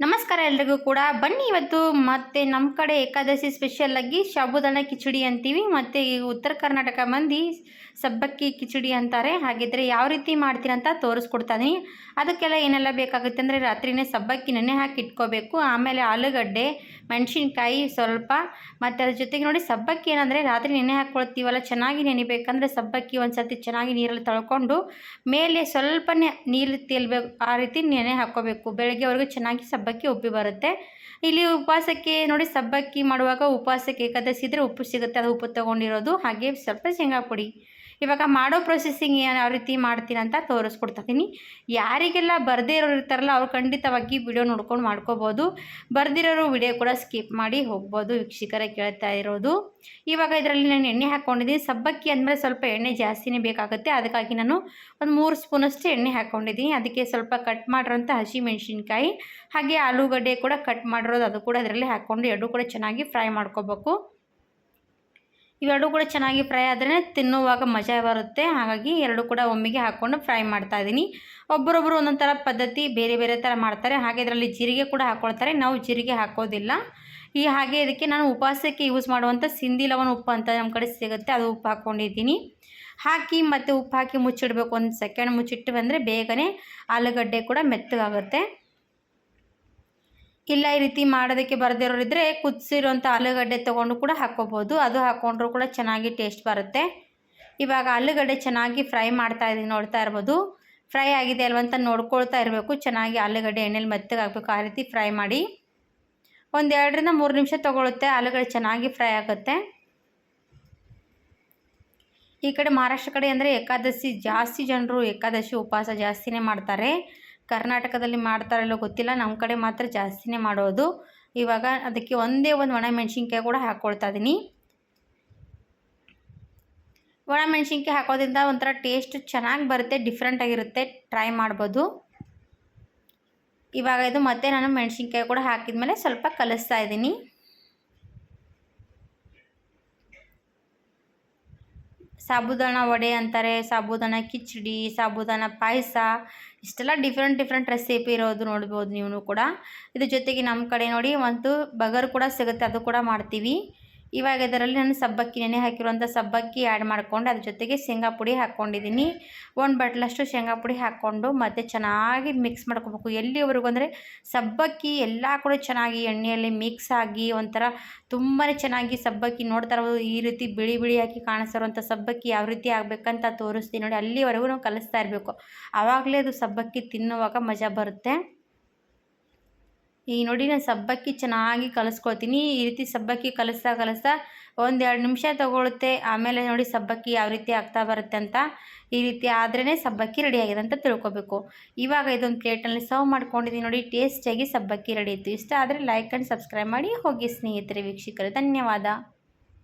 ನಮಸ್ಕಾರ ಎಲ್ರಿಗೂ ಕೂಡ. ಬನ್ನಿ ಇವತ್ತು ಮತ್ತೆ ನಮ್ಮ ಕಡೆ ಏಕಾದಶಿ ಸ್ಪೆಷಲ್ ಆಗಿ ಸಾಬುದಾನ ಕಿಚಡಿ ಅಂತೀವಿ. ಮತ್ತು ಉತ್ತರ ಕರ್ನಾಟಕ ಮಂದಿ ಸಬ್ಬಕ್ಕಿ ಕಿಚಡಿ ಅಂತಾರೆ. ಹಾಗಿದ್ರೆ ಯಾವ ರೀತಿ ಮಾಡ್ತೀರ ಅಂತ ತೋರಿಸ್ಕೊಡ್ತಾನೆ ಅದಕ್ಕೆಲ್ಲ ಏನೆಲ್ಲ ಬೇಕಾಗುತ್ತೆ ಅಂದರೆ ರಾತ್ರಿನೇ ಸಬ್ಬಕ್ಕಿ ನೆನೆ ಹಾಕಿ ಇಟ್ಕೋಬೇಕು. ಆಮೇಲೆ ಆಲೂಗಡ್ಡೆ, ಮೆಣಸಿನ್ಕಾಯಿ ಸ್ವಲ್ಪ. ಮತ್ತು ಅದ್ರ ಜೊತೆಗೆ ನೋಡಿ ಸಬ್ಬಕ್ಕಿ ಏನಂದರೆ ರಾತ್ರಿ ನೆನೆ ಹಾಕ್ಕೊಳ್ತೀವಲ್ಲ ಚೆನ್ನಾಗಿ ನೆನಿಬೇಕಂದ್ರೆ ಸಬ್ಬಕ್ಕಿ ಒಂದು ಸರ್ತಿ ಚೆನ್ನಾಗಿ ನೀರಲ್ಲಿ ತೊಳ್ಕೊಂಡು ಮೇಲೆ ಸ್ವಲ್ಪನೇ ನೀರು ತೇಲ್ಬೇಕು, ಆ ರೀತಿ ನೆನೆ ಹಾಕ್ಕೋಬೇಕು ಬೆಳಗ್ಗೆವರೆಗೂ ಚೆನ್ನಾಗಿ ಸಬ್ಬಕ್ಕಿ ಉಪ್ಪಿ ಬರುತ್ತೆ. ಇಲ್ಲಿ ಉಪವಾಸಕ್ಕೆ ನೋಡಿ ಸಬ್ಬಕ್ಕಿ ಮಾಡುವಾಗ ಉಪವಾಸಕ್ಕೆ ಏಕಾದಶಿ ಇದ್ದರೆ ಉಪ್ಪು ಸಿಗುತ್ತೆ, ಅದು ಉಪ್ಪು ತೊಗೊಂಡಿರೋದು. ಹಾಗೆ ಸ್ವಲ್ಪ ಶೇಂಗಾ ಪುಡಿ. ಇವಾಗ ಮಾಡೋ ಪ್ರೊಸೆಸಿಂಗ್ ಯಾವ ರೀತಿ ಮಾಡ್ತೀನಿ ಅಂತ ತೋರಿಸ್ಕೊಡ್ತೀನಿ ಯಾರಿಗೆಲ್ಲ ಬರದೇ ಇರೋರು ಇರ್ತಾರಲ್ಲ ಅವ್ರು ಖಂಡಿತವಾಗಿ ವಿಡಿಯೋ ನೋಡ್ಕೊಂಡು ಮಾಡ್ಕೋಬೋದು. ಬರ್ದಿರೋರು ವಿಡಿಯೋ ಕೂಡ ಸ್ಕಿಪ್ ಮಾಡಿ ಹೋಗ್ಬೋದು ವೀಕ್ಷಕರ ಕೇಳ್ತಾ ಇರೋದು. ಇವಾಗ ಇದರಲ್ಲಿ ನಾನು ಎಣ್ಣೆ ಹಾಕ್ಕೊಂಡಿದ್ದೀನಿ ಸಬ್ಬಕ್ಕಿ ಅಂದಮೇಲೆ ಸ್ವಲ್ಪ ಎಣ್ಣೆ ಜಾಸ್ತಿನೇ ಬೇಕಾಗುತ್ತೆ. ಅದಕ್ಕಾಗಿ ನಾನು ಒಂದು ಮೂರು ಸ್ಪೂನಷ್ಟು ಎಣ್ಣೆ ಹಾಕ್ಕೊಂಡಿದ್ದೀನಿ ಅದಕ್ಕೆ ಸ್ವಲ್ಪ ಕಟ್ ಮಾಡಿರೋಂಥ ಹಸಿ ಮೆಣಸಿನ್ಕಾಯಿ, ಹಾಗೆ ಆಲೂಗಡ್ಡೆ ಕೂಡ ಕಟ್ ಮಾಡಿರೋದು ಅದು ಕೂಡ ಅದರಲ್ಲಿ ಹಾಕ್ಕೊಂಡು ಎರಡೂ ಕೂಡ ಚೆನ್ನಾಗಿ ಫ್ರೈ ಮಾಡ್ಕೋಬೇಕು. ಇವೆರಡು ಕೂಡ ಚೆನ್ನಾಗಿ ಫ್ರೈ ಆದರೆ ತಿನ್ನುವಾಗ ಮಜಾ ಬರುತ್ತೆ. ಹಾಗಾಗಿ ಎರಡು ಕೂಡ ಒಮ್ಮೆಗೆ ಹಾಕ್ಕೊಂಡು ಫ್ರೈ ಮಾಡ್ತಾ ಇದ್ದೀನಿ ಒಬ್ಬರೊಬ್ಬರು ಒಂದೊಂದು ಥರ ಪದ್ಧತಿ ಬೇರೆ ಬೇರೆ ಥರ ಮಾಡ್ತಾರೆ. ಹಾಗೆ ಇದರಲ್ಲಿ ಜೀರಿಗೆ ಕೂಡ ಹಾಕ್ಕೊಳ್ತಾರೆ ನಾವು ಜೀರಿಗೆ ಹಾಕೋದಿಲ್ಲ. ಈ ಹಾಗೆ ಇದಕ್ಕೆ ನಾನು ಉಪವಾಸಕ್ಕೆ ಯೂಸ್ ಮಾಡುವಂಥ ಸಿಂಧಿ ಲವಣ ಉಪ್ಪು ಅಂತ ನಮ್ಮ ಕಡೆ ಸಿಗುತ್ತೆ. ಅದು ಉಪ್ಪು ಹಾಕ್ಕೊಂಡಿದ್ದೀನಿ ಹಾಕಿ ಮತ್ತು ಉಪ್ಪು ಹಾಕಿ ಮುಚ್ಚಿಡಬೇಕು. ಒಂದು ಸೆಕೆಂಡ್ ಮುಚ್ಚಿಟ್ಟು ಬಂದರೆ ಬೇಗನೆ ಆಲೂಗಡ್ಡೆ ಕೂಡ ಮೆತ್ತಗಾಗುತ್ತೆ. ಇಲ್ಲ ಈ ರೀತಿ ಮಾಡೋದಕ್ಕೆ ಬರದಿರೋರಿದ್ರೆ ಕುದಿಸಿರೋಂಥ ಆಲೂಗಡ್ಡೆ ತೊಗೊಂಡು ಕೂಡ ಹಾಕ್ಕೋಬೋದು. ಅದು ಹಾಕ್ಕೊಂಡ್ರೂ ಕೂಡ ಚೆನ್ನಾಗಿ ಟೇಸ್ಟ್ ಬರುತ್ತೆ. ಇವಾಗ ಆಲೂಗಡ್ಡೆ ಚೆನ್ನಾಗಿ ಫ್ರೈ ಮಾಡ್ತಾ ಇದ್ದೀನಿ, ನೋಡ್ತಾ ಇರ್ಬೋದು. ಫ್ರೈ ಆಗಿದೆ ಅಲ್ವಂತ ನೋಡ್ಕೊಳ್ತಾ ಇರಬೇಕು. ಚೆನ್ನಾಗಿ ಆಲೂಗಡ್ಡೆ ಎಣ್ಣೆಲಿ ಮೆತ್ತಗೆ ಹಾಕಬೇಕು. ಆ ರೀತಿ ಫ್ರೈ ಮಾಡಿ ಒಂದು ಎರಡರಿಂದ ಮೂರು ನಿಮಿಷ ತೊಗೊಳುತ್ತೆ. ಆಲೂಗಡ್ಡೆ ಚೆನ್ನಾಗಿ ಫ್ರೈ ಆಗುತ್ತೆ. ಈ ಕಡೆ ಮಹಾರಾಷ್ಟ್ರ ಕಡೆ ಅಂದರೆ ಏಕಾದಶಿ, ಜಾಸ್ತಿ ಜನರು ಏಕಾದಶಿ ಉಪವಾಸ ಜಾಸ್ತಿನೇ ಮಾಡ್ತಾರೆ. ಕರ್ನಾಟಕದಲ್ಲಿ ಮಾಡ್ತಾರಲ್ಲೋ ಗೊತ್ತಿಲ್ಲ. ನಮ್ಮ ಕಡೆ ಮಾತ್ರ ಜಾಸ್ತಿನೇ ಮಾಡೋದು. ಇವಾಗ ಅದಕ್ಕೆ ಒಂದೇ ಒಂದು ಒಣ ಮೆಣಸಿನ್ಕಾಯಿ ಕೂಡ ಹಾಕ್ಕೊಳ್ತಾ ಇದ್ದೀನಿ ಒಣ ಮೆಣಸಿನ್ಕಾಯಿ ಹಾಕೋದ್ರಿಂದ ಒಂಥರ ಟೇಸ್ಟ್ ಚೆನ್ನಾಗಿ ಬರುತ್ತೆ ಡಿಫ್ರೆಂಟಾಗಿರುತ್ತೆ ಟ್ರೈ ಮಾಡ್ಬೋದು. ಇವಾಗ ಇದು ಮತ್ತೆ ನಾನು ಮೆಣಸಿನ್ಕಾಯಿ ಕೂಡ ಹಾಕಿದ್ಮೇಲೆ ಸ್ವಲ್ಪ ಕಲಿಸ್ತಾ ಇದ್ದೀನಿ ಸಾಬುದಾನ ವಡೆ ಅಂತಾರೆ ಸಾಬುದಾನ ಕಿಚಡಿ ಸಾಬುದಾನ ಪಾಯಸ, ಇಷ್ಟೆಲ್ಲ ಡಿಫ್ರೆಂಟ್ ಡಿಫ್ರೆಂಟ್ ರೆಸಿಪಿ ಇರೋದು ನೋಡ್ಬೋದು ನೀವು ಕೂಡ. ಇದ್ರ ಜೊತೆಗೆ ನಮ್ಮ ಕಡೆ ನೋಡಿ ಒಂದು ಬಗರ್ ಕೂಡ ಸಿಗುತ್ತೆ, ಅದು ಕೂಡ ಮಾಡ್ತೀವಿ. ಇವಾಗ ಇದರಲ್ಲಿ ನಾನು ಸಬ್ಬಕ್ಕಿ ನೆನೆ ಹಾಕಿರುವಂಥ ಸಬ್ಬಕ್ಕಿ ಆ್ಯಡ್ ಮಾಡಿಕೊಂಡು ಅದ್ರ ಜೊತೆಗೆ ಶೇಂಗಾ ಪುಡಿ ಹಾಕ್ಕೊಂಡಿದ್ದೀನಿ. ಒಂದು ಬಟ್ಲಷ್ಟು ಶೇಂಗಾ ಪುಡಿ ಹಾಕ್ಕೊಂಡು ಮತ್ತು ಚೆನ್ನಾಗಿ ಮಿಕ್ಸ್ ಮಾಡ್ಕೋಬೇಕು. ಎಲ್ಲಿವರೆಗೂ ಅಂದರೆ ಸಬ್ಬಕ್ಕಿ ಎಲ್ಲ ಕೂಡ ಚೆನ್ನಾಗಿ ಎಣ್ಣೆಯಲ್ಲಿ ಮಿಕ್ಸ್ ಆಗಿ ಒಂಥರ ತುಂಬಾ ಚೆನ್ನಾಗಿ ಸಬ್ಬಕ್ಕಿ ನೋಡ್ತಾ ಈ ರೀತಿ ಬಿಳಿ ಬಿಳಿ ಹಾಕಿ ಕಾಣಿಸಿರುವಂಥ ಸಬ್ಬಕ್ಕಿ ಯಾವ ರೀತಿ ಆಗಬೇಕಂತ ತೋರಿಸ್ತೀನಿ ನೋಡಿ, ಅಲ್ಲಿವರೆಗೂ ನಾವು ಕಲಿಸ್ತಾ ಇರಬೇಕು. ಆವಾಗಲೇ ಅದು ಸಬ್ಬಕ್ಕಿ ತಿನ್ನುವಾಗ ಮಜಾ ಬರುತ್ತೆ. ಈ ನೋಡಿ ನಾನು ಸಬ್ಬಕ್ಕಿ ಚೆನ್ನಾಗಿ ಕಲಿಸ್ಕೊಳ್ತೀನಿ. ಈ ರೀತಿ ಸಬ್ಬಕ್ಕಿ ಕಲಿಸ್ತಾ ಕಲಿಸ್ತಾ ಒಂದೆರಡು ನಿಮಿಷ ತೊಗೊಳುತ್ತೆ. ಆಮೇಲೆ ನೋಡಿ ಸಬ್ಬಕ್ಕಿ ಯಾವ ರೀತಿ ಆಗ್ತಾ ಬರುತ್ತೆ ಅಂತ ಈ ರೀತಿ ಆದ್ರೇ ಸಬ್ಬಕ್ಕಿ ರೆಡಿಯಾಗಿದೆ ಅಂತ ತಿಳ್ಕೊಬೇಕು. ಇವಾಗ ಇದೊಂದು ಪ್ಲೇಟಲ್ಲಿ ಸರ್ವ್ ಮಾಡ್ಕೊಂಡಿದ್ದೀನಿ ನೋಡಿ ಟೇಸ್ಟಿಯಾಗಿ ಸಬ್ಬಕ್ಕಿ ರೆಡಿ ಇತ್ತು. ಇಷ್ಟ ಆದರೆ ಲೈಕ್ ಆ್ಯಂಡ್ ಸಬ್ಸ್ಕ್ರೈಬ್ ಮಾಡಿ. ಹೋಗಿ ಸ್ನೇಹಿತರೆ, ವೀಕ್ಷಕರು, ಧನ್ಯವಾದ.